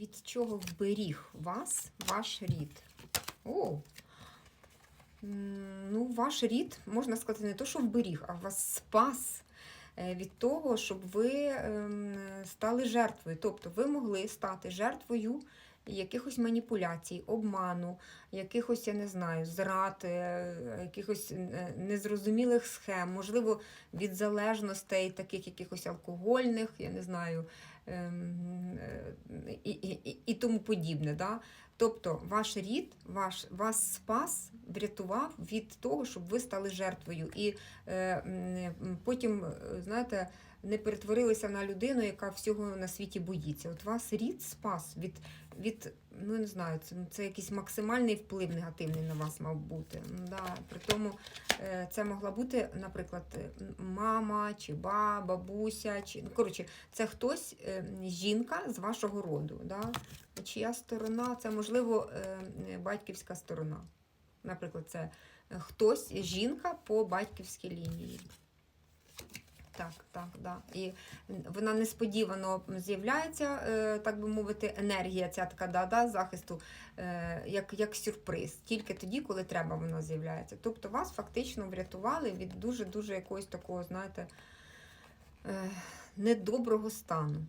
від чого вберіг вас ваш рід? О! Ну, ваш рід, можна сказати, не то, що вберіг, а вас спас е, від того, щоб ви ем, стали жертвою. Тобто ви могли стати жертвою якихось маніпуляцій, обману, якихось, я не знаю, зрад, е, якихось е, незрозумілих схем, можливо, від залежностей, таких якихось алкогольних, я не знаю, ем, е, і, і, і, тому подібне. Да? Тобто ваш рід, ваш, вас спас, врятував від того, щоб ви стали жертвою. І е, потім, е, знаєте, не перетворилися на людину, яка всього на світі боїться. От вас рід спас від, від ну не знаю, це, це якийсь максимальний вплив негативний на вас мав бути. Да. При тому е, це могла бути, наприклад, е, мама чи ба, бабуся, чи ну, коротше, це хтось, е, жінка з вашого роду. Да? Чия сторона, це можливо е, батьківська сторона. Наприклад, це е, хтось, жінка по батьківській лінії. Так, так, да. І вона несподівано з'являється, е, так би мовити, енергія ця така да, да, захисту, е, як, як сюрприз. Тільки тоді, коли треба, вона з'являється. Тобто вас фактично врятували від дуже-дуже якогось такого, знаєте, е, недоброго стану.